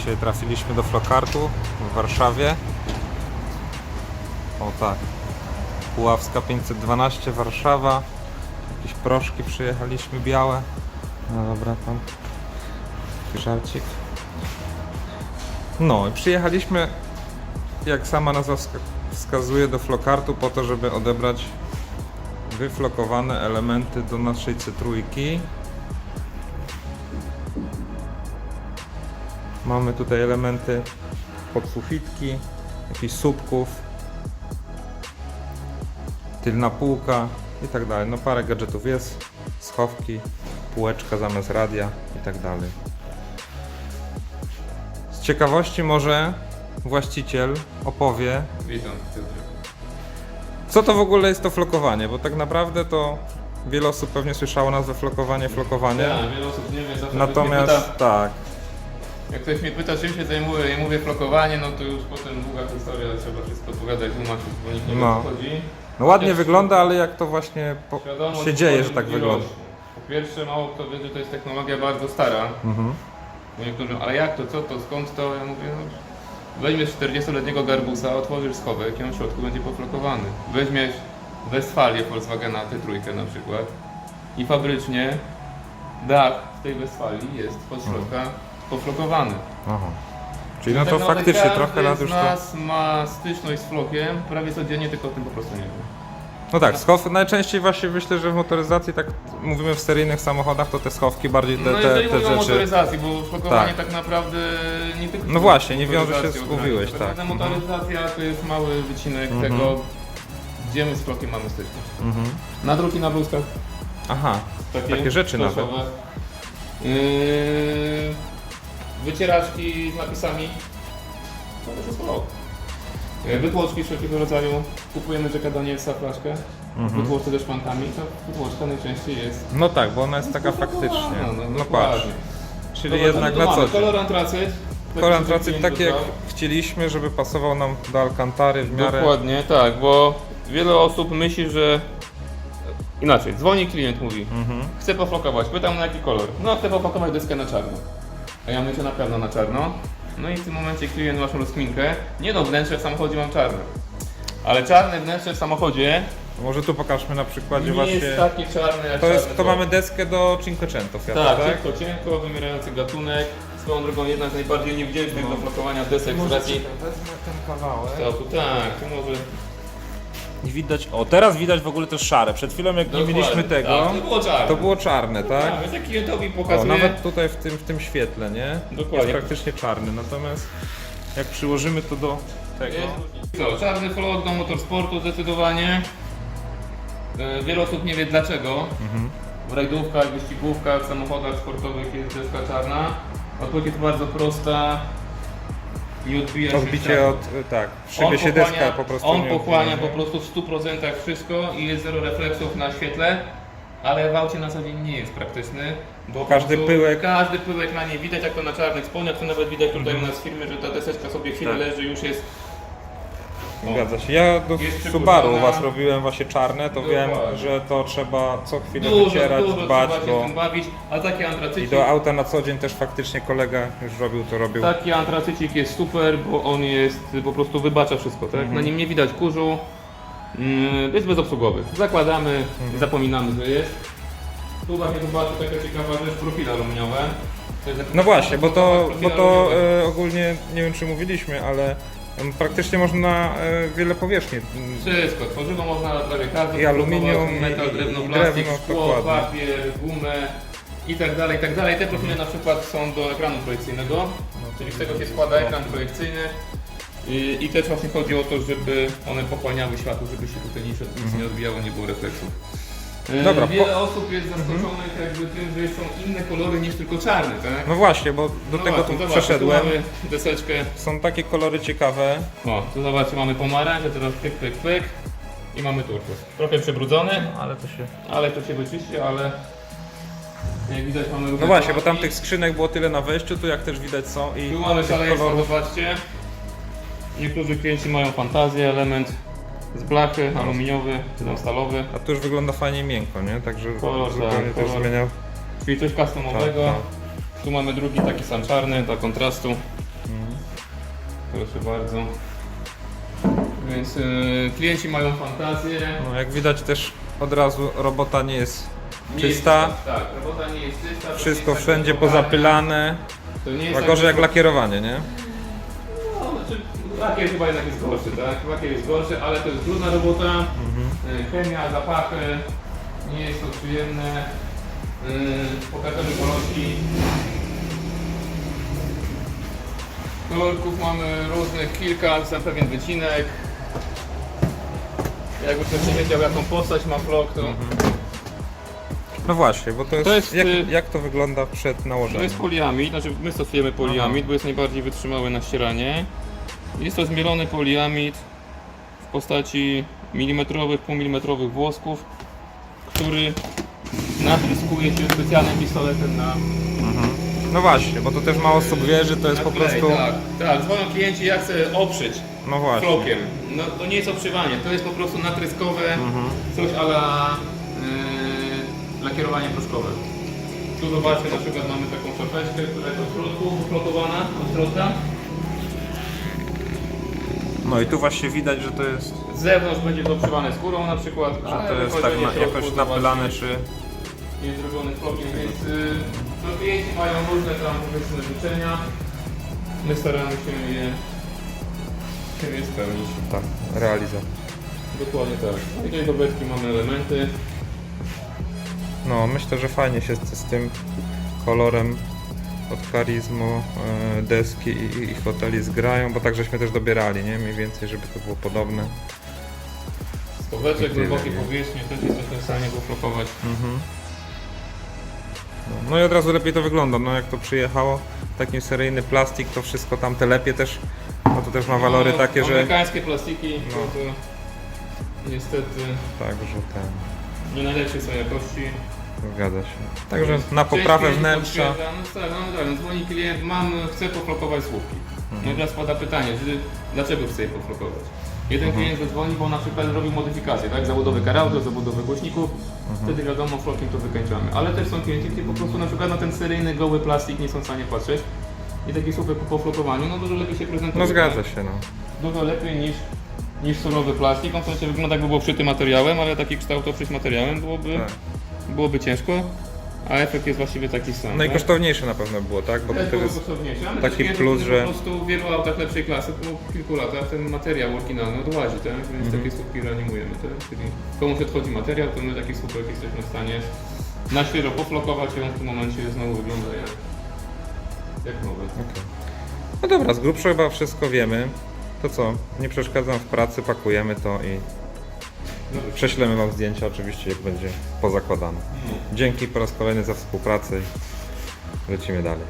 Dzisiaj trafiliśmy do Flokartu w Warszawie. O tak. Puławska 512 Warszawa. Jakieś proszki przyjechaliśmy białe. No dobra, tam. Żarcik. No i przyjechaliśmy, jak sama nazwa wska- wskazuje, do Flokartu po to, żeby odebrać wyflokowane elementy do naszej C3. Mamy tutaj elementy podsufitki, jakichś słupków, tylna półka i tak dalej. No parę gadżetów jest, schowki, półeczka zamiast radia i tak dalej. Z ciekawości może właściciel opowie, Witam, Piotrek. co to w ogóle jest to flokowanie, bo tak naprawdę to wiele osób pewnie słyszało nazwę flokowanie, flokowanie. Tak, wiele osób nie wie, zawsze Natomiast pyta, tak, jak ktoś mnie pyta, czym się zajmuję i mówię flokowanie, no to już potem długa historia, trzeba wszystko odpowiadać, tłumaczyć, bo nikt nie No. o co chodzi. no ładnie wygląda, ale jak to właśnie po, się dzieje, że tak wygląda. Po pierwsze, mało kto wie, że to jest technologia bardzo stara. Mhm. Bo niektórzy, ale jak to, co to, skąd to? Ja mówię, no, weźmiesz 40-letniego garbusa, otworzysz schowek i on w środku będzie poflokowany. Weźmiesz Westfalię Volkswagena T3 na przykład i fabrycznie dach w tej Westfalii jest pod środka poflokowany. Aha. Czyli no to Tak naprawdę faktycznie każdy trochę lat już z to... nas ma styczność z flokiem prawie codziennie, tylko o tym po prostu nie wie. No tak, schow... najczęściej właśnie myślę, że w motoryzacji, tak mówimy w seryjnych samochodach, to te schowki bardziej te, No te, jeżeli te mówimy o rzeczy... motoryzacji, bo flokowanie Tak. tak, naprawdę nie tylko... No właśnie, nie wiąże się z- motoryzacją mówiłeś, tak. naprawdę Motoryzacja to jest mały wycinek Mhm. tego, gdzie my z flokiem mamy styczność. Mhm. Nadruki na bluzkach. Aha, takie rzeczy nawet. Yy, wycieraczki z napisami. To też jest flok. Yy, Wytłoczki wszelkiego rodzaju. Kupujemy Jacka Danielsa flaszkę. Mhm. Wytłoczkę ze szpankami. To wytłoczka najczęściej jest No tak, bo ona jest taka faktycznie. No, no, No patrz, dokładnie. czyli jednak to na co dzień. Kolor antracyt. Kolor Taki, antracyt żeby taki jak chcieliśmy, żeby pasował nam do Alcantary w miarę... Dokładnie, tak, bo wiele osób myśli, że inaczej, dzwoni klient, mówi, Mhm. chcę poflokować, pytam na jaki kolor, no chcę poflokować deskę na czarno, a ja myślę na pewno na czarno, no i w tym momencie klient masz rozkminkę, nie no, wnętrze w samochodzie mam czarne, ale czarne wnętrze w samochodzie Może tu pokażmy na przykładzie nie właśnie... jest takie czarne jak To, jest, czarny to mamy deskę do Cinquecento Fiata, Tak, tak? cienko, cienko, wymierający gatunek, swoją drogą jedna z najbardziej niewdzięcznych No. do flokowania desek z racji wezmę ten kawałek. Tak, tu może... Widać, o teraz widać w ogóle to szare. Przed chwilą jak nie Dokładnie. mieliśmy tego, Tak, to było czarne. to było czarne, tak? Tak, więc jak klientowi O, pokazuje... nawet tutaj w tym, w tym świetle, nie? Dokładnie. Jest praktycznie czarny, natomiast jak przyłożymy to do tego... Co, czarny flot do motorsportu zdecydowanie. E, Wiele osób nie wie dlaczego. Mhm. W rajdówkach, wyścigówkach, samochodach sportowych jest deska czarna. Odpowiedź jest bardzo prosta. I odbija się Odbicie światło. od, tak, szybie się deska po prostu On nie pochłania odbija, po nie? prostu w 100% wszystko i jest zero refleksów na świetle. Ale w aucie na co dzień nie jest praktyczny, bo Każdy pyłek- każdy pyłek na niej widać, jak to na czarnych spodniach, to nawet widać tutaj u nas w firmie, że ta deseczka sobie chwilę Mhm. Tak. leży, już jest. Zgadza się. Ja do Subaru u przykurzona. Was robiłem właśnie czarne, to wiem, Dokładnie. że to trzeba co chwilę Dużo, wycierać, dużo dbać, trzeba się bo tym bawić, a taki i antracycik, do auta na co dzień też faktycznie kolega już robił, to robił. taki antracycik jest super, bo on jest, po prostu wybacza wszystko, tak? Mhm. Na nim nie widać kurzu, mm, jest bezobsługowy. Zakładamy, Mhm. zapominamy, że jest. Tu właśnie zobaczę taka ciekawa rzecz, profile aluminiowe. To jest No właśnie, bo to, profile bo to aluminiowe. e, ogólnie, nie wiem czy mówiliśmy, ale praktycznie można e, wiele powierzchni. Wszystko, tworzywo można na prawie każdy I aluminium, produkować, metal, i- drewno, i plastik, drewno, szkło, dokładnie. papier, gumę i tak dalej, i tak dalej. Te profile na przykład są do ekranu projekcyjnego, No czyli z tego się składa ekran projekcyjny. I, I też właśnie chodzi o to, żeby one pochłaniały światło, żeby się tutaj nic, nic nie odbijało, nie było refleksów. E, Mhm. Dobra, Wiele po- osób jest zaskoczonych jakby tym, że są inne kolory niż tylko czarny, tak? No właśnie, bo do No tego właśnie, tu zobacz, przeszedłem. Tu mamy deseczkę Są takie kolory ciekawe. o, tu zobaczcie, mamy pomarańcze, teraz pyk, pyk, pyk i mamy turkus. Trochę przebrudzony, Ale to się. ale to się wyczyści, ale jak widać mamy No właśnie, bo tam kolorki. tych skrzynek było tyle na wejściu, tu jak też widać są i Tu mamy tych szaleństwo, kolorów. zobaczcie. Niektórzy klienci mają fantazję, element z blachy, aluminiowy czy tam stalowy, A tu już wygląda fajnie miękko, nie? Także Kolor, zupełnie tak, też kolor. zmieniał. czyli coś customowego. Tak, Tu mamy drugi taki sam czarny, dla kontrastu. Proszę bardzo. Więc y, klienci mają fantazję. No, jak widać też od razu robota nie jest Nie czysta. Jest, tak, robota nie jest czysta. to nie Wszystko jest tak wszędzie wysokane, pozapylane. To nie jest tak gorzej jak lakierowanie, nie? Lakier chyba jednak jest gorszy, tak? Lakier jest gorszy, ale to jest trudna robota. Mhm. Y, Chemia, zapachy, nie jest to przyjemne. Y, Pokażemy kolorki. Kolorków mamy różnych kilka, za pewien wycinek. Jakby ktoś nie wiedział jaką postać ma flok, to No właśnie, bo to jest, To jest, jak, y- jak to wygląda przed to nałożeniem? jest poliamid, znaczy my stosujemy poliamid, bo jest najbardziej wytrzymały na ścieranie. Jest to zmielony poliamid w postaci milimetrowych, półmilimetrowych włosków, który natryskuje się specjalnym pistoletem na No właśnie, bo to też mało osób wie, że to jest na po klej, prostu... Tak, tak, dzwonią klienci, ja chcę oprzeć No właśnie. flokiem. No to nie jest oprzywanie, to jest po prostu natryskowe, Mhm. coś ala yy, lakierowanie proszkowe. Tu zobaczcie, na przykład mamy taką szapeczkę, która jest od środku, flokowana od środka. No i tu właśnie widać, że to jest, Z zewnątrz będzie to obszywane skórą na przykład, że ale to jest tak wychodzenie na, środku, jakoś zobaczcie, napylane, czy... Jest zrobiony flokiem, więc yy, no, klienci mają różne tam powiedzmy życzenia. My staramy się je, się je spełnić. Tak, realizacja. Dokładnie tak. No I tutaj do beczki mamy elementy. No, myślę, że fajnie się z, z tym kolorem od karizmu e, deski i, i foteli zgrają, bo tak żeśmy też dobierali, nie? Mniej więcej, żeby to było podobne. Poweczek, I tyle, głębokie nie? powierzchnie też jesteśmy w stanie poflokować. Mhm. No, no i od razu lepiej to wygląda, no jak to przyjechało, taki seryjny plastik, to wszystko tam te lepiej też, no to też ma walory No, takie, że... Amerykańskie plastiki, No. to, to niestety Tak, że ten... nie najlepszej są jakości. Zgadza się. Także na poprawę wnętrza. No tak, no tak, no dzwoni klient, mam, chcę poflokować słupki. Mhm. No i teraz pada pytanie, czy, dlaczego chce je poflokować? Jeden Mhm. klient zadzwoni, bo na przykład robił modyfikację, tak? Zabudowy karauty, zabudowy głośników, Mhm. wtedy wiadomo, flokiem to wykańczamy. Ale też są klienci, którzy po prostu na przykład na ten seryjny goły plastik nie są w stanie patrzeć. I taki słupek po poflokowaniu, no dużo lepiej się prezentuje. No zgadza się, no. Dużo lepiej niż, niż surowy plastik. On w sensie wygląda jakby był wszyty materiałem, ale taki kształt oprzeć materiałem byłoby, Tak. Byłoby ciężko. A efekt jest właściwie taki sam. Tak? na pewno było, tak? Bo to Też jest... taki plus, którzy że- po prostu w wielu autach lepszej klasy po kilku latach ten materiał oryginalny odłazi, tak? Więc Mhm. takie słupki reanimujemy, tak? Czyli komuś odchodzi materiał, to my taki słupek jesteśmy w stanie na świeżo poflokować i on w tym momencie znowu wygląda jak, jak nowy. Okej. No dobra, z grubsza chyba wszystko wiemy. To co? Nie przeszkadzam w pracy, pakujemy to i. prześlemy Wam zdjęcia oczywiście, jak będzie pozakładane. Dzięki po raz kolejny za współpracę i lecimy dalej.